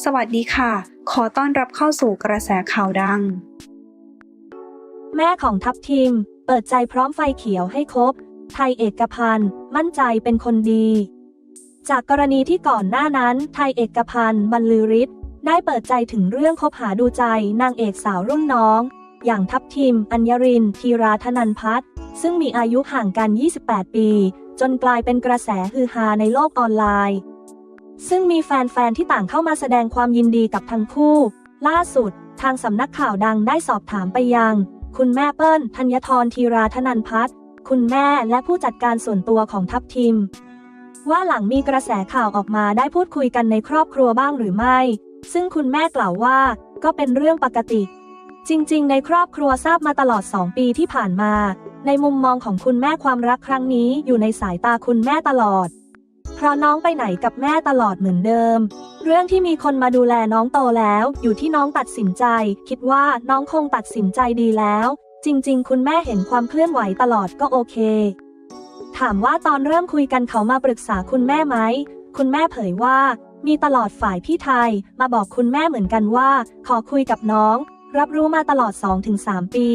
สวัสดีค่ะ ขอต้อนรับเข้าสู่กระแสข่าวดัง แม่ของทัพทีม เปิดใจพร้อมไฟเขียวให้ครบ ไทยเอกพันธ์มั่นใจเป็นคนดี จากกรณีที่ก่อนหน้านั้น ไทยเอกพันธ์บรรลือฤทธิ์ได้เปิดใจถึงเรื่องคบหาดูใจนางเอกสาวรุ่นน้อง อย่างทัพทีม อัญญรินทีราธนันพัฒน์ซึ่งมีอายุห่างกัน 28 ปี จนกลายเป็นกระแสฮือฮาในโลกออนไลน์ ซึ่งมีแฟนๆ ที่ต่างเข้ามาแสดงความยินดีกับทั้งคู่ ล่าสุด ทางสำนักข่าวดังได้สอบถามไปยัง คุณแม่เปิ้ลธัญทรทีราธนันพัฒน์คุณแม่และผู้จัดการส่วนตัวของทัพทีม ว่าหลังมีกระแสข่าวออกมาได้พูดคุยกันในครอบครัวบ้างหรือไม่ ซึ่งคุณแม่กล่าวว่าก็เป็นเรื่องปกติ จริง ๆ ในครอบครัวทราบมาตลอด 2 ปีที่ผ่านมา ในมุมมองของคุณแม่ความรักครั้งนี้อยู่ในสายตาคุณแม่ตลอด ราะน้องไปไหนกับแม่ตลอดเหมือนเดิม เรื่องที่มีคนมาดูแลน้องโตแล้ว อยู่ที่น้องตัดสินใจ คิดว่าน้องคงตัดสินใจดีแล้ว จริง ๆ คุณแม่เห็นความเคลื่อนไหวตลอดก็โอเค ถามว่าตอนเริ่มคุยกันเขามาปรึกษาคุณแม่ไหม คุณแม่เผยว่า มีตลอดฝ่ายพี่ไทย มาบอกคุณแม่เหมือนกันว่า ขอคุยกับน้อง รับรู้มาตลอด 2-3 ปี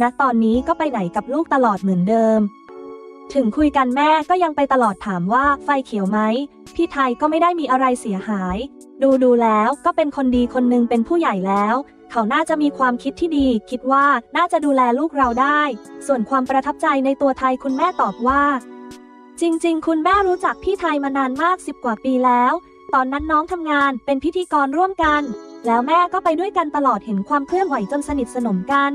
ณตอนนี้ก็ไปไหนกับลูกตลอดเหมือนเดิม ถึงคุยกันแม่ก็ยังไปตลอดถามว่าไฟเขียวไหม พี่ไทยก็ไม่ได้มีอะไรเสียหาย ดูดูแล้วก็เป็นคนดีคนหนึงเป็นผู้ใหญ่แล้ว เขาน่าจะมีความคิดที่ดี คิดว่าน่าจะดูแลลูกเราได้ ส่วนความประทับใจในตัวไทยคุณแม่ตอบว่า จริง ๆ คุณแม่รู้จักพี่ไทยมานานมากสิบกว่าปีแล้ว ตอนนั้นน้องทำงานเป็นพิธีกรร่วมกัน แล้วแม่ก็ไปด้วยกันตลอดเห็นความเคลื่อนไหวจนสนิทสนมกัน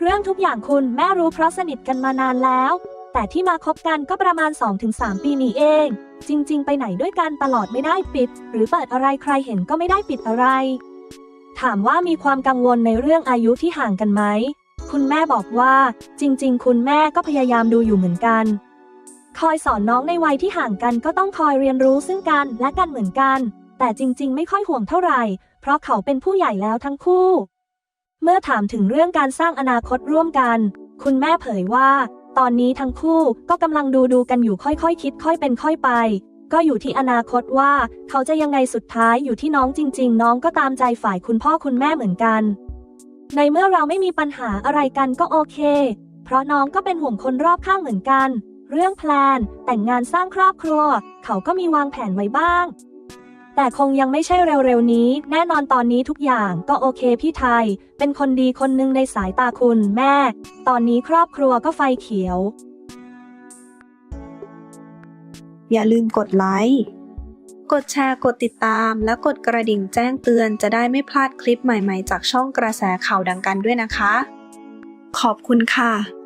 เรื่องทุกอย่างคุณแม่รู้เพราะสนิทกันมานานแล้ว แต่ที่มาคบกันก็ประมาณ 2-3 ปีนี้เอง จริง ๆ ไปไหนด้วยกันตลอดไม่ได้ปิด หรือเปิดอะไรใครเห็นก็ไม่ได้ปิดอะไร ถามว่ามีความกังวลในเรื่องอายุที่ห่างกันไหม คุณแม่บอกว่า จริง ๆ คุณแม่ก็พยายามดูอยู่เหมือนกัน คอยสอนน้องในวัยที่ห่างกันก็ต้องคอยเรียนรู้ซึ่งกันและกันเหมือนกัน แต่จริง ๆ ไม่ค่อยห่วงเท่าไหร่ เพราะเขาเป็นผู้ใหญ่แล้วทั้งคู่ เมื่อถามถึงเรื่องการสร้างอนาคตร่วมกัน คุณแม่เผยว่า ตอนนี้ทั้งคู่ก็กำลังดูดูกันอยู่ค่อยๆคคิดค่อยเป็นค่อยไป ก็อยู่ที่อนาคตว่าเขาจะยังไงสุดท้ายอยู่ที่น้องจริง ๆ น้องก็ตามใจฝ่ายคุณพ่อคุณแม่เหมือนกัน ในเมื่อเราไม่มีปัญหาอะไรกันก็โอเค เพราะน้องก็เป็นห่วงคนรอบข้างเหมือนกัน เรื่องแพลนแต่งงานสร้างครอบครัว เขาก็มีวางแผนไว้บ้าง แต่คงยังไม่ใช่เร็วๆนี้ แน่นอนตอนนี้ทุกอย่างก็โอเคพี่ไทย เป็นคนดีคนหนึ่งในสายตาคุณแม่ ตอนนี้ครอบครัวก็ไฟเขียว อย่าลืมกดไลค์ กดแชร์ กดติดตาม และกดกระดิ่งแจ้งเตือนจะได้ไม่พลาดคลิปใหม่ๆ จากช่องกระแสข่าวดังกันด้วยนะคะ ขอบคุณค่ะ